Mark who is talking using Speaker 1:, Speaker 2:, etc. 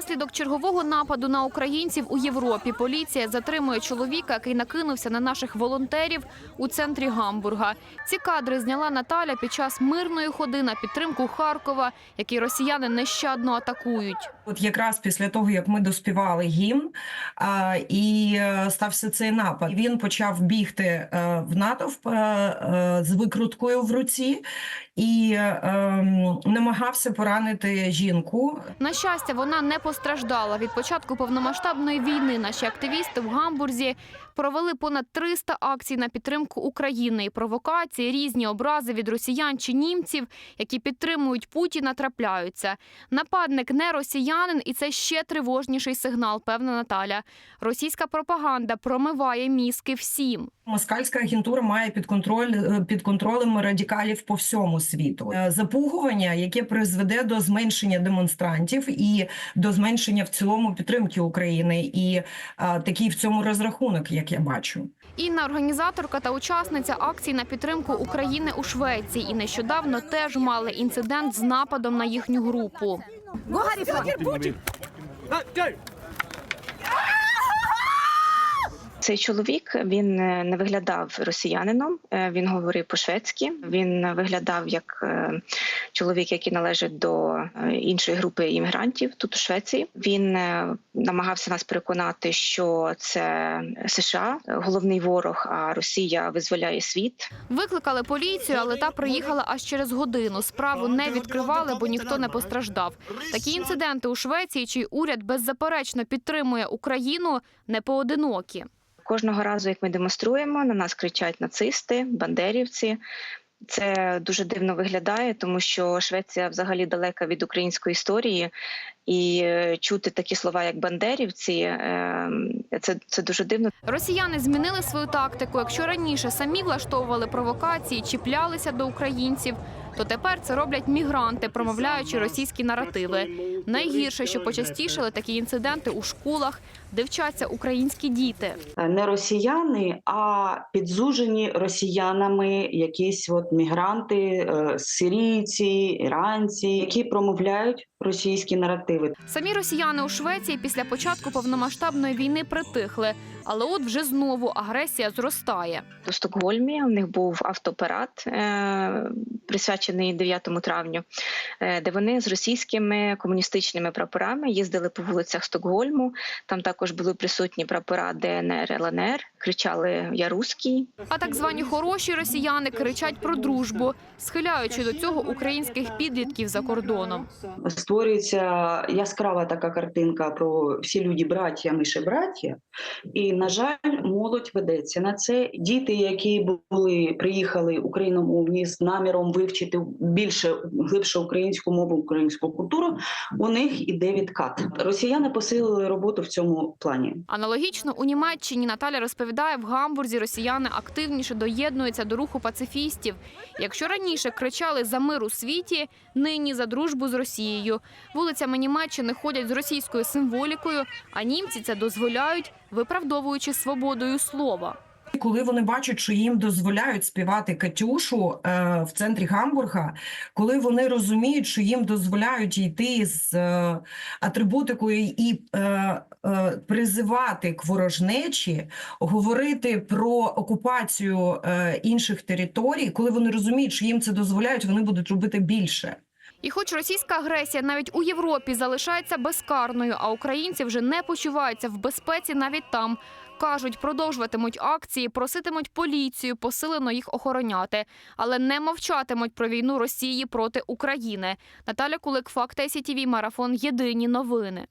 Speaker 1: Внаслідок чергового нападу на українців у Європі поліція затримує чоловіка, який накинувся на наших волонтерів у центрі Гамбурга. Ці кадри зняла Наталя під час мирної ходи на підтримку Харкова, який росіяни нещадно атакують.
Speaker 2: От якраз після того, як ми доспівали гімн, і е, стався цей напад, він почав бігти е, в натовп е, з викруткою в руці і ем, намагався поранити жінку.
Speaker 1: На щастя, вона не постраждала. Від початку повномасштабної війни наші активісти в Гамбурзі провели понад 300 акцій на підтримку України і провокації, різні образи від росіян чи німців, які підтримують Путіна, трапляються. Нападник не росіянин, і це ще тривожніший сигнал, певна Наталя. Російська пропаганда промиває мізки всім.
Speaker 2: Москальська агентура має під контроль е, під контролем радикалів по всьому світу. Е, Запугування, яке призведе до зменшення демонстрантів і до зменшення в цілому підтримки України, і е, такий в цьому розрахунок, як я бачу.
Speaker 1: Інна організаторка та учасниця акцій на підтримку України у Швеції і нещодавно теж мали інцидент з нападом на їхню групу. Go, Harifan. Go, get booty. Go.
Speaker 3: Цей чоловік він е, не виглядав росіянином. е, Він говорив по-шведськи. Він виглядав як е, чоловік, який належить до іншої групи іммігрантів тут у Швеції. Він намагався нас переконати, що це США головний ворог, а Росія визволяє світ.
Speaker 1: Викликали поліцію, але та приїхала аж через годину. Справу не відкривали, бо ніхто не постраждав. Такі інциденти у Швеції, чий уряд беззаперечно підтримує Україну, не поодинокі.
Speaker 3: Кожного разу, як ми демонструємо, на нас кричать нацисти, бандерівці. Це дуже дивно виглядає, тому що Швеція взагалі далека від української історії, і е, чути такі слова, як бандерівці, е, це, це дуже дивно.
Speaker 1: Росіяни змінили свою тактику. Якщо раніше самі влаштовували провокації, чіплялися до українців, то тепер це роблять мігранти, промовляючи російські наративи. Найгірше, що почастішали такі інциденти у школах, де вчаться українські діти.
Speaker 4: не росіяни, а підзужені росіянами якісь от мігранти, е, сирійці, іранці, які промовляють російські наративи.
Speaker 1: Самі росіяни у Швеції після початку повномасштабної війни притихли, але от вже знову агресія зростає.
Speaker 3: У Стокгольмі у них був автопарад, е, присвячений 9 травню, е, де вони з російськими комуністичними прапорами їздили по вулицях Стокгольму. Там також були присутні прапора ДНР, ЛНР, кричали Я руський.
Speaker 1: А так звані хороші росіяни кричать про дружбу, схиляючи до цього українських підлітків за кордоном.
Speaker 4: Створюється яскрава така картинка про всі люди браття, ми ще браття. І, на жаль, молодь ведеться на це. Діти, які були приїхали україномовні з наміром вивчити більше глибше українську мову, українську культуру, у них іде відкат. Росіяни посилили роботу в цьому плані.
Speaker 1: Аналогічно у Німеччині Наталя розповідає, в Гамбурзі росіяни активніше доєднуються до руху пацифістів. Якщо раніше кричали за мир у світі, нині за дружбу з Росією. Вулицями Німеччини ходять з російською символікою, а німці це дозволяють, виправдовуючи свободою слова.
Speaker 2: Коли вони бачать, що їм дозволяють співати Катюшу е, в центрі Гамбурга, коли вони розуміють, що їм дозволяють йти з е, атрибутикою і е, е, призивати к ворожнечі, говорити про окупацію е, інших територій, коли вони розуміють, що їм це дозволяють, вони будуть робити більше.
Speaker 1: І хоч російська агресія навіть у Європі залишається безкарною, а українці вже не почуваються в безпеці навіть там. Кажуть, продовжуватимуть акції, проситимуть поліцію посилено їх охороняти, але не мовчатимуть про війну Росії проти України. Наталя Кулик, Факт сітіві Марафон. Єдині новини.